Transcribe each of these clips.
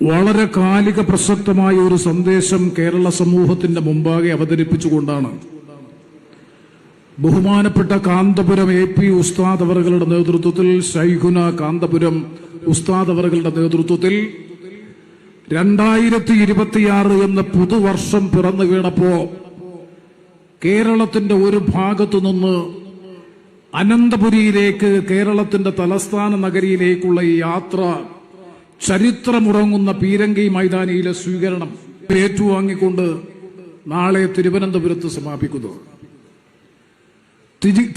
വളരെ കാലിക പ്രസക്തമായ ഒരു സന്ദേശം കേരള സമൂഹത്തിന്റെ മുമ്പാകെ അവതരിപ്പിച്ചുകൊണ്ടാണ്. ബഹുമാനപ്പെട്ട കാന്തപുരം എ പി ഉസ്താദ് അവറുകളുടെ നേതൃത്വത്തിൽ ഷൈഖുന കാന്തപുരം ഉസ്താദ് അവറുകളുടെ നേതൃത്വത്തിൽ രണ്ടായിരത്തി ഇരുപത്തിയാറ് എന്ന പുതുവർഷം പിറന്നു വീണപ്പോ കേരളത്തിന്റെ ഒരു ഭാഗത്തു നിന്ന് അനന്തപുരിയിലേക്ക് കേരളത്തിന്റെ തലസ്ഥാന നഗരിയിലേക്കുള്ള ഈ യാത്ര ചരിത്രമുറങ്ങുന്ന പീരങ്കി മൈതാനിയിലെ സ്വീകരണം ഏറ്റുവാങ്ങിക്കൊണ്ട് നാളെ തിരുവനന്തപുരത്ത് സമാപിക്കുന്നു.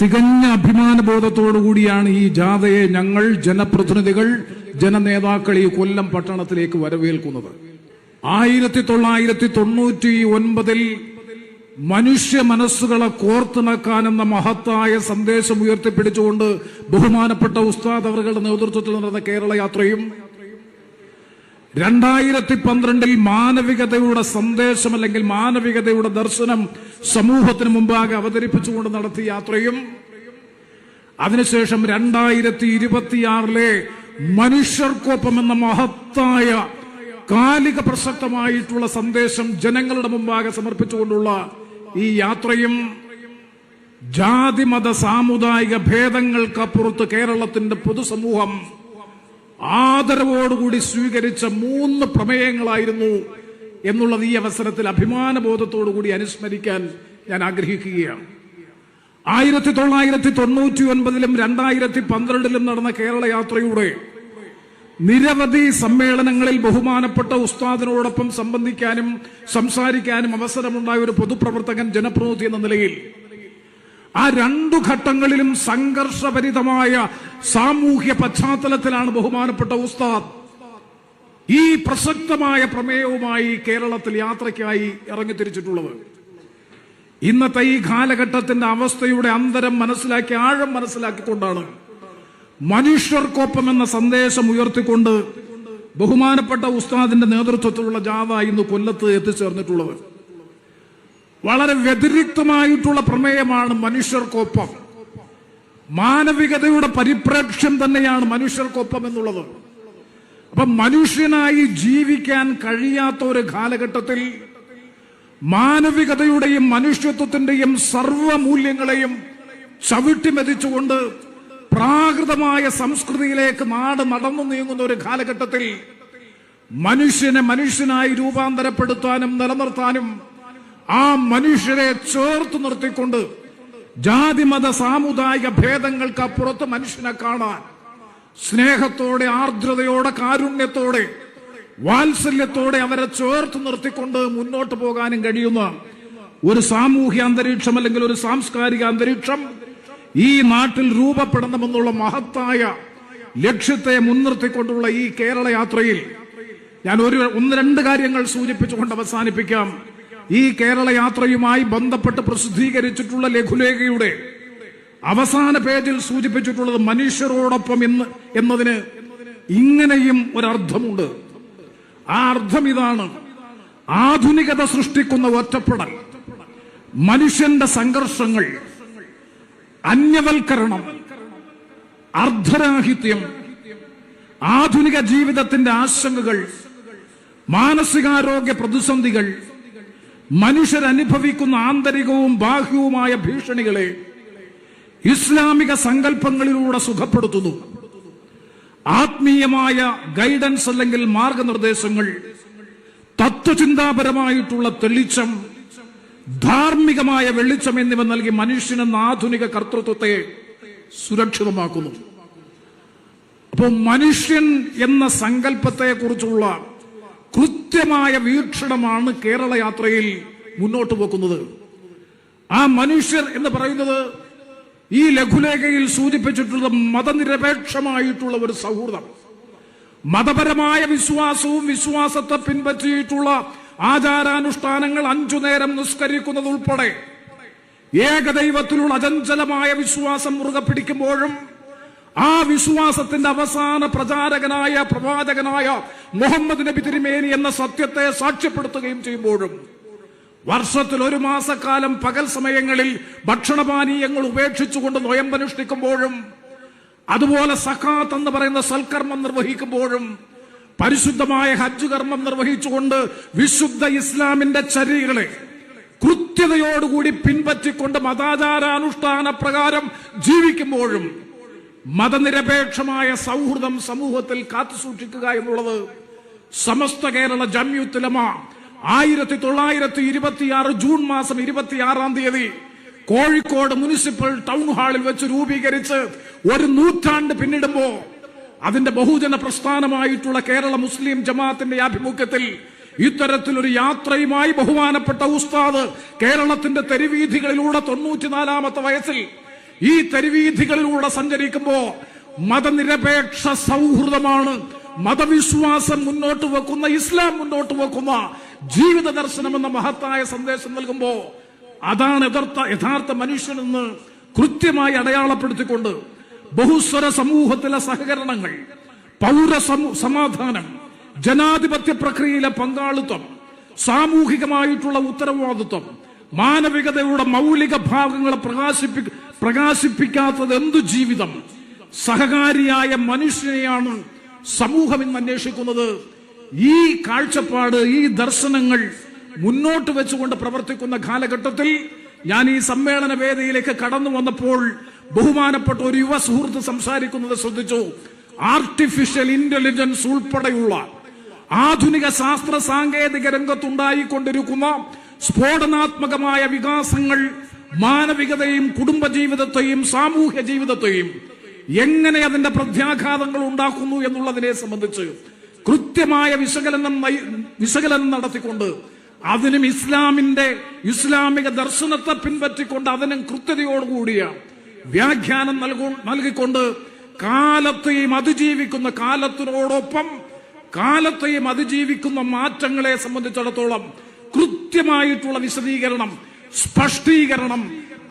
തികഞ്ഞ അഭിമാനബോധത്തോടുകൂടിയാണ് ഈ ജാഥയെ ഞങ്ങൾ ജനപ്രതിനിധികൾ ജനനേതാക്കൾ ഈ കൊല്ലം പട്ടണത്തിലേക്ക് വരവേൽക്കുന്നത്. ആയിരത്തി തൊള്ളായിരത്തി തൊണ്ണൂറ്റി ഒൻപതിൽ മനുഷ്യ മനസ്സുകളെ കോർത്തിണക്കാനെന്ന മഹത്തായ സന്ദേശം ഉയർത്തിപ്പിടിച്ചുകൊണ്ട് ബഹുമാനപ്പെട്ട ഉസ്താദ് അവരുടെ നേതൃത്വത്തിൽ നടന്ന കേരള യാത്രയും രണ്ടായിരത്തി പന്ത്രണ്ടിൽ മാനവികതയുടെ സന്ദേശം അല്ലെങ്കിൽ മാനവികതയുടെ ദർശനം സമൂഹത്തിന് മുമ്പാകെ അവതരിപ്പിച്ചുകൊണ്ട് നടത്തിയ യാത്രയും അതിനുശേഷം രണ്ടായിരത്തി ഇരുപത്തിയാറിലെ മനുഷ്യർക്കൊപ്പം എന്ന മഹത്തായ കാലിക പ്രസക്തമായിട്ടുള്ള സന്ദേശം ജനങ്ങളുടെ മുമ്പാകെ സമർപ്പിച്ചുകൊണ്ടുള്ള ഈ യാത്രയും ജാതിമത സാമുദായിക ഭേദങ്ങൾക്കപ്പുറത്ത് കേരളത്തിന്റെ പൊതുസമൂഹം ആദരവോടുകൂടി സ്വീകരിച്ച മൂന്ന് പ്രമേയങ്ങളായിരുന്നു എന്നുള്ളത് ഈ അവസരത്തിൽ അഭിമാനബോധത്തോടുകൂടി അനുസ്മരിക്കാൻ ഞാൻ ആഗ്രഹിക്കുകയാണ്. ആയിരത്തി തൊള്ളായിരത്തി തൊണ്ണൂറ്റി ഒൻപതിലും രണ്ടായിരത്തി പന്ത്രണ്ടിലും നടന്ന കേരള യാത്രയുടെ നിരവധി സമ്മേളനങ്ങളിൽ ബഹുമാനപ്പെട്ട ഉസ്താദിനോടൊപ്പം സംബന്ധിക്കാനും സംസാരിക്കാനും അവസരമുണ്ടായ ഒരു പൊതുപ്രവർത്തകൻ ജനപ്രതിനിധി എന്ന നിലയിൽ ആ രണ്ടു ഘട്ടങ്ങളിലും സംഘർഷഭരിതമായ സാമൂഹ്യ പശ്ചാത്തലത്തിലാണ് ബഹുമാനപ്പെട്ട ഉസ്താദ്. ഈ പ്രസക്തമായ പ്രമേയവുമായി കേരളത്തിൽ യാത്രയ്ക്കായി ഇറങ്ങിത്തിരിച്ചിട്ടുള്ളത്. ഇന്നത്തെ ഈ കാലഘട്ടത്തിന്റെ അവസ്ഥയുടെ അന്തരം മനസ്സിലാക്കി ആഴം മനസ്സിലാക്കിക്കൊണ്ടാണ് മനുഷ്യർക്കൊപ്പം എന്ന സന്ദേശം ഉയർത്തിക്കൊണ്ട് ബഹുമാനപ്പെട്ട ഉസ്താദിന്റെ നേതൃത്വത്തിലുള്ള ജാഥ ഇന്ന് കൊല്ലത്ത് എത്തിച്ചേർന്നിട്ടുള്ളത്. വളരെ വ്യതിരിക്തമായിട്ടുള്ള പ്രമേയമാണ് മനുഷ്യർക്കൊപ്പം. മാനവികതയുടെ പരിപ്രേക്ഷ്യം തന്നെയാണ് മനുഷ്യർക്കൊപ്പം എന്നുള്ളത്. അപ്പൊ മനുഷ്യനായി ജീവിക്കാൻ കഴിയാത്ത ഒരു കാലഘട്ടത്തിൽ മാനവികതയുടെയും മനുഷ്യത്വത്തിന്റെയും സർവമൂല്യങ്ങളെയും ചവിട്ടിമെതിച്ചുകൊണ്ട് പ്രാകൃതമായ സംസ്കൃതിയിലേക്ക് നാട് നടന്നു നീങ്ങുന്ന ഒരു കാലഘട്ടത്തിൽ മനുഷ്യനെ മനുഷ്യനായി രൂപാന്തരപ്പെടുത്താനും നിലനിർത്താനും ആ മനുഷ്യരെ ചേർത്ത് നിർത്തിക്കൊണ്ട് ജാതിമത സാമുദായിക ഭേദങ്ങൾക്ക് അപ്പുറത്ത് മനുഷ്യനെ കാണാൻ സ്നേഹത്തോടെ ആർദ്രതയോടെ കാരുണ്യത്തോടെ വാത്സല്യത്തോടെ അവരെ ചേർത്ത് നിർത്തിക്കൊണ്ട് മുന്നോട്ട് പോകാനും കഴിയുന്ന ഒരു സാമൂഹ്യ അന്തരീക്ഷം അല്ലെങ്കിൽ ഒരു സാംസ്കാരിക അന്തരീക്ഷം ഈ നാട്ടിൽ രൂപപ്പെടണമെന്നുള്ള മഹത്തായ ലക്ഷ്യത്തെ മുൻനിർത്തിക്കൊണ്ടുള്ള ഈ കേരള യാത്രയിൽ ഞാൻ ഒരു ഒന്ന് രണ്ട് കാര്യങ്ങൾ സൂചിപ്പിച്ചുകൊണ്ട് അവസാനിപ്പിക്കാം. ഈ കേരള യാത്രയുമായി ബന്ധപ്പെട്ട് പ്രസിദ്ധീകരിച്ചിട്ടുള്ള ലഘുലേഖയുടെ അവസാന പേജിൽ സൂചിപ്പിച്ചിട്ടുള്ളത് മനുഷ്യരോടൊപ്പം എന്ന് എന്നതിന് ഇങ്ങനെയും ഒരർത്ഥമുണ്ട്. ആ അർത്ഥം ഇതാണ്. ആധുനികത സൃഷ്ടിക്കുന്ന ഒറ്റപ്പെടൽ മനുഷ്യന്റെ സംഘർഷങ്ങൾ അന്യവൽക്കരണം അർദ്ധരാഹിത്യം ആധുനിക ജീവിതത്തിന്റെ ആശങ്കകൾ മാനസികാരോഗ്യ പ്രതിസന്ധികൾ മനുഷ്യരനുഭവിക്കുന്ന ആന്തരികവും ബാഹ്യവുമായ ഭീഷണികളെ ഇസ്ലാമിക സങ്കല്പങ്ങളിലൂടെ സുഖപ്പെടുത്തുന്നു. ആത്മീയമായ ഗൈഡൻസ് അല്ലെങ്കിൽ മാർഗനിർദ്ദേശങ്ങൾ തത്വചിന്താപരമായിട്ടുള്ള തെളിച്ചം ധാർമ്മികമായ വെളിച്ചം എന്നിവ നൽകി മനുഷ്യനെന്ന ആധുനിക കർത്തൃത്വത്തെ സുരക്ഷിതമാക്കുന്നു. അപ്പോൾ മനുഷ്യൻ എന്ന സങ്കല്പത്തെ കുറിച്ചുള്ള കൃത്യമായ വീക്ഷണമാണ് കേരള യാത്രയിൽ മുന്നോട്ട് പോക്കുന്നത്. ആ മനുഷ്യർ എന്ന് പറയുന്നത് ഈ ലഘുലേഖയിൽ സൂചിപ്പിച്ചിട്ടുള്ള മതനിരപേക്ഷമായിട്ടുള്ള ഒരു സൗഹൃദം. മതപരമായ വിശ്വാസവും വിശ്വാസത്തെ പിൻപറ്റിയിട്ടുള്ള ആചാരാനുഷ്ഠാനങ്ങൾ അഞ്ചു നേരം നിസ്കരിക്കുന്നത് ഉൾപ്പെടെ ഏകദൈവത്തിലുള്ള അചഞ്ചലമായ വിശ്വാസം മുറുകെ പിടിക്കുമ്പോഴും ആ വിശ്വാസത്തിന്റെ അവസാന പ്രചാരകനായ പ്രവാചകനായ മുഹമ്മദ് നബി തിരുമേനി എന്ന സത്യത്തെ സാക്ഷ്യപ്പെടുത്തുകയും ചെയ്യുമ്പോഴും വർഷത്തിൽ ഒരു മാസക്കാലം പകൽ സമയങ്ങളിൽ ഭക്ഷണപാനീയങ്ങൾ ഉപേക്ഷിച്ചുകൊണ്ട് നൊയമ്പനുഷ്ഠിക്കുമ്പോഴും അതുപോലെ സഖാത്ത് എന്ന് പറയുന്ന സൽക്കർമ്മം നിർവഹിക്കുമ്പോഴും പരിശുദ്ധമായ ഹജ്ജ് കർമ്മം നിർവഹിച്ചുകൊണ്ട് വിശുദ്ധ ഇസ്ലാമിന്റെ ചരികളെ കൃത്യതയോടുകൂടി പിൻപറ്റിക്കൊണ്ട് മതാചാരാനുഷ്ഠാന പ്രകാരം ജീവിക്കുമ്പോഴും മതനിരപേക്ഷമായ സൗഹൃദം സമൂഹത്തിൽ കാത്തുസൂക്ഷിക്കുക എന്നുള്ളത് സമസ്ത കേരള ജമ്യുത്തുലമ ആയിരത്തി തൊള്ളായിരത്തി ഇരുപത്തിയാറ് ജൂൺ മാസം ഇരുപത്തിയാറാം തീയതി കോഴിക്കോട് മുനിസിപ്പൽ ടൗൺ ഹാളിൽ വെച്ച് രൂപീകരിച്ച് ഒരു നൂറ്റാണ്ട് പിന്നിടുമ്പോ അതിന്റെ ബഹുജന പ്രസ്ഥാനമായിട്ടുള്ള കേരള മുസ്ലിം ജമാഅത്തിന്റെ ആഭിമുഖ്യത്തിൽ ഇത്തരത്തിലൊരു യാത്രയുമായി ബഹുമാനപ്പെട്ട ഉസ്താദ് കേരളത്തിന്റെ തെരുവീഥികളിലൂടെ തൊണ്ണൂറ്റിനാലാമത്തെ വയസ്സിൽ ഈ തെരുവീഥികളിലൂടെ സഞ്ചരിക്കുമ്പോ മതനിരപേക്ഷ സൗഹൃദമാണ്. മതവിശ്വാസം മുന്നോട്ട് വെക്കുന്ന ഇസ്ലാം മുന്നോട്ട് വെക്കുന്ന ജീവിത ദർശനം എന്ന മഹത്തായ സന്ദേശം നൽകുമ്പോ അതാണ് യഥാർത്ഥ യഥാർത്ഥ മനുഷ്യനെന്ന് കൃത്യമായി അടയാളപ്പെടുത്തിക്കൊണ്ട് ബഹുസ്വര സമൂഹത്തിലെ സഹകരണങ്ങൾ പൗര സമാധാനം ജനാധിപത്യ പ്രക്രിയയിലെ പങ്കാളിത്തം സാമൂഹികമായിട്ടുള്ള ഉത്തരവാദിത്വം മാനവികതയുടെ മൗലിക ഭാഗങ്ങളെ പ്രകാശിപ്പി പ്രകാശിപ്പിക്കാത്തത് എന്തു ജീവിതം? സഹകാരിയായ മനുഷ്യനെയാണ് സമൂഹം ഇന്ന് അന്വേഷിക്കുന്നത്. ഈ കാഴ്ചപ്പാട് ഈ ദർശനങ്ങൾ മുന്നോട്ട് വെച്ചുകൊണ്ട് പ്രവർത്തിക്കുന്ന കാലഘട്ടത്തിൽ ഞാൻ ഈ സമ്മേളന വേദിയിലേക്ക് കടന്നു വന്നപ്പോൾ ബഹുമാനപ്പെട്ട ഒരു യുവ സുഹൃത്ത് സംസാരിക്കുന്നത് ശ്രദ്ധിച്ചു. ആർട്ടിഫിഷ്യൽ ഇന്റലിജൻസ് ഉൾപ്പെടെയുള്ള ആധുനിക ശാസ്ത്ര സാങ്കേതിക രംഗത്തുണ്ടായിക്കൊണ്ടിരിക്കുന്ന സ്ഫോടനാത്മകമായ വികാസങ്ങൾ മാനവികതയും കുടുംബജീവിതത്തെയും സാമൂഹ്യ ജീവിതത്തെയും എങ്ങനെ അതിന്റെ പ്രത്യാഘാതങ്ങൾ ഉണ്ടാക്കുന്നു എന്നുള്ളതിനെ സംബന്ധിച്ച് കൃത്യമായ വിശകലനം വിശകലനം നടത്തിക്കൊണ്ട് അതിനും ഇസ്ലാമിന്റെ ഇസ്ലാമിക ദർശനത്തെ പിൻപറ്റിക്കൊണ്ട് അതിനും കൃത്യതയോടുകൂടിയ വ്യാഖ്യാനം നൽകു നൽകിക്കൊണ്ട് കാലത്തെയും അതിജീവിക്കുന്ന കാലത്തിനോടൊപ്പം കാലത്തെയും അതിജീവിക്കുന്ന മാറ്റങ്ങളെ സംബന്ധിച്ചിടത്തോളം കൃത്യമായിട്ടുള്ള വിശദീകരണം സ്പഷ്ടീകരണം.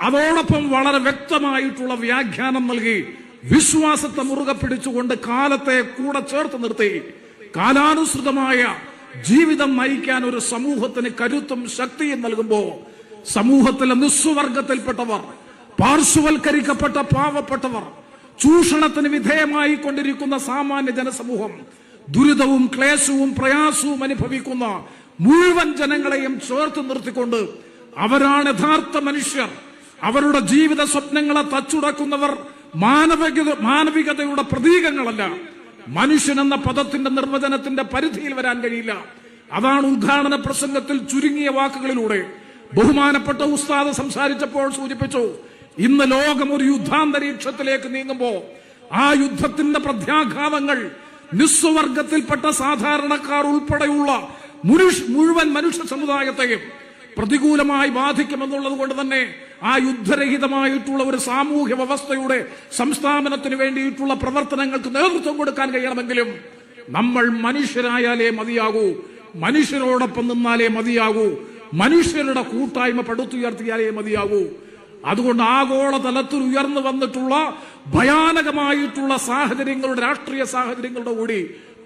അതോടൊപ്പം വളരെ വ്യക്തമായിട്ടുള്ള വ്യാഖ്യാനം നൽകി വിശ്വാസത്തെ മുറുകെ പിടിച്ചുകൊണ്ട് കാലത്തെ കൂടെ ചേർത്ത് നിർത്തി. കാലാനുസൃതമായ ജീവിതം നയിക്കാൻ ഒരു സമൂഹത്തിന് കരുത്തും ശക്തിയും നൽകുമ്പോ സമൂഹത്തിലെ നിസ്സുവർഗത്തിൽപ്പെട്ടവർ പാർശ്വവൽക്കരിക്കപ്പെട്ട പാവപ്പെട്ടവർ ചൂഷണത്തിന് വിധേയമായി കൊണ്ടിരിക്കുന്ന സാമാന്യ ജനസമൂഹം ദുരിതവും ക്ലേശവും പ്രയാസവും അനുഭവിക്കുന്ന മുഴുവൻ ജനങ്ങളെയും ചേർത്ത് നിർത്തിക്കൊണ്ട് അവരാണ് യഥാർത്ഥ മനുഷ്യർ. അവരുടെ ജീവിത സ്വപ്നങ്ങളെ തച്ചുടക്കുന്നവർ മാനവികത മാനവികതയുടെ പ്രതീകങ്ങളല്ല. മനുഷ്യൻ എന്ന പദത്തിന്റെ നിർവചനത്തിന്റെ പരിധിയിൽ വരാൻ കഴിയില്ല. അതാണ് ഉദ്ഘാടന പ്രസംഗത്തിൽ ചുരുങ്ങിയ വാക്കുകളിലൂടെ ബഹുമാനപ്പെട്ട ഉസ്താദ് സംസാരിച്ചപ്പോൾ സൂചിപ്പിച്ചു ഇന്ന് ലോകം ഒരു യുദ്ധാന്തരീക്ഷത്തിലേക്ക് നീങ്ങുമ്പോ ആ യുദ്ധത്തിന്റെ പ്രത്യാഘാതങ്ങൾ നിസ്വർഗത്തിൽപ്പെട്ട സാധാരണക്കാർ ഉൾപ്പെടെയുള്ള മുഴുവൻ മനുഷ്യ സമുദായത്തെയും പ്രതികൂലമായി ബാധിക്കുമെന്നുള്ളത് കൊണ്ട് തന്നെ ആ യുദ്ധരഹിതമായിട്ടുള്ള ഒരു സാമൂഹ്യ വ്യവസ്ഥയുടെ സംസ്ഥാപനത്തിന് വേണ്ടിയിട്ടുള്ള പ്രവർത്തനങ്ങൾക്ക് നേതൃത്വം കൊടുക്കാൻ കഴിയണമെങ്കിലും നമ്മൾ മനുഷ്യരായാലേ മതിയാകൂ. മനുഷ്യരോടൊപ്പം നിന്നാലേ മതിയാകൂ. മനുഷ്യരുടെ കൂട്ടായ്മ പടുത്തുയർത്തിയാലേ മതിയാകൂ. അതുകൊണ്ട് ആഗോള തലത്തിൽ ഉയർന്നു വന്നിട്ടുള്ള ഭയാനകമായിട്ടുള്ള സാഹചര്യങ്ങളുടെ രാഷ്ട്രീയ സാഹചര്യങ്ങളുടെ കൂടി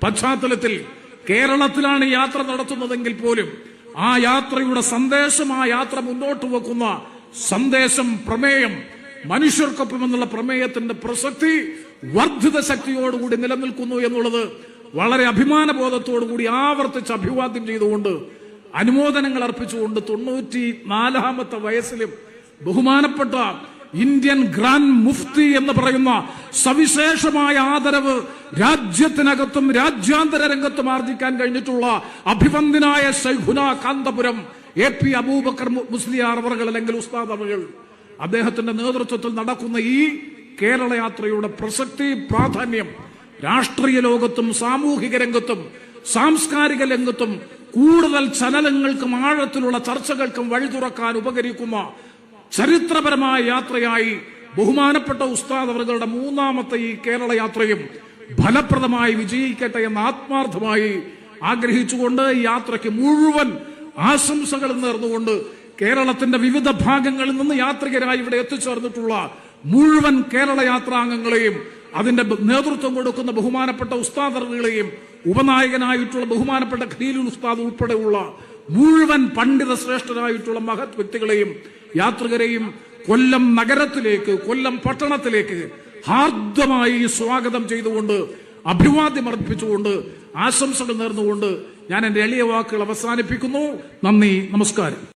പശ്ചാത്തലത്തിൽ കേരളത്തിലാണ് യാത്ര നടത്തുന്നതെങ്കിൽ പോലും ആ യാത്രയുടെ സന്ദേശം ആ യാത്ര മുന്നോട്ട് വെക്കുന്ന സന്ദേശം പ്രമേയം മനുഷ്യർക്കൊപ്പം എന്നുള്ള പ്രമേയത്തിന്റെ പ്രസക്തി വർദ്ധിത ശക്തിയോടുകൂടി നിലനിൽക്കുന്നു എന്നുള്ളത് വളരെ അഭിമാനബോധത്തോടുകൂടി ആവർത്തിച്ച് അഭിവാദ്യം ചെയ്തുകൊണ്ട് അനുമോദനങ്ങൾ അർപ്പിച്ചുകൊണ്ട് തൊണ്ണൂറ്റി നാലാമത്തെ വയസ്സിലും ബഹുമാനപ്പെട്ട ഇന്ത്യൻ ഗ്രാൻഡ് മുഫ്തി എന്ന് പറയുന്ന സവിശേഷമായ ആദരവ് രാജ്യത്തിനകത്തും രാജ്യാന്തര രംഗത്തും ആർജിക്കാൻ കഴിഞ്ഞിട്ടുള്ള അഭിവന്ദനായ ശൈഖുന കാന്തപുരം എ പി അബൂബക്കർ മുസ്ലിയാർ അല്ലെങ്കിൽ ഉസ്താദ് അദ്ദേഹത്തിന്റെ നേതൃത്വത്തിൽ നടക്കുന്ന ഈ കേരള യാത്രയുടെ പ്രസക്തി പ്രാധാന്യം രാഷ്ട്രീയ ലോകത്തും സാമൂഹിക രംഗത്തും സാംസ്കാരിക രംഗത്തും കൂടുതൽ ചലനങ്ങൾക്കും ആഴത്തിലുള്ള ചർച്ചകൾക്കും വഴി തുറക്കാൻ ഉപകരിക്കുന്ന ചരിത്രപരമായ യാത്രയായി ബഹുമാനപ്പെട്ട ഉസ്താദ് അവരുടെ മൂന്നാമത്തെ ഈ കേരള യാത്രയും ഫലപ്രദമായി വിജയിക്കട്ടെ എന്ന് ആത്മാർത്ഥമായി ആഗ്രഹിച്ചുകൊണ്ട് യാത്രയ്ക്ക് മുഴുവൻ ആശംസകൾ നേർന്നുകൊണ്ട് കേരളത്തിന്റെ വിവിധ ഭാഗങ്ങളിൽ നിന്ന് യാത്രികരായി ഇവിടെ എത്തിച്ചേർന്നിട്ടുള്ള മുഴുവൻ കേരള യാത്രാംഗങ്ങളെയും അതിന്റെ നേതൃത്വം കൊടുക്കുന്ന ബഹുമാനപ്പെട്ട ഉസ്താദറുകളെയും ഉപനായകനായിട്ടുള്ള ബഹുമാനപ്പെട്ട ഖലീലുൽ ഉസ്താദ് ഉൾപ്പെടെയുള്ള മുഴുവൻ പണ്ഡിത ശ്രേഷ്ഠരായിട്ടുള്ള മഹത് വ്യക്തികളെയും യാത്രികരെയും കൊല്ലം നഗരത്തിലേക്ക് കൊല്ലം പട്ടണത്തിലേക്ക് ഹാർദമായി സ്വാഗതം ചെയ്തുകൊണ്ട് അഭിവാദ്യം അർപ്പിച്ചുകൊണ്ട് ആശംസകൾ നേർന്നുകൊണ്ട് ഞാൻ എന്റെ എളിയ വാക്കുകൾ അവസാനിപ്പിക്കുന്നു. നന്ദി നമസ്കാരം.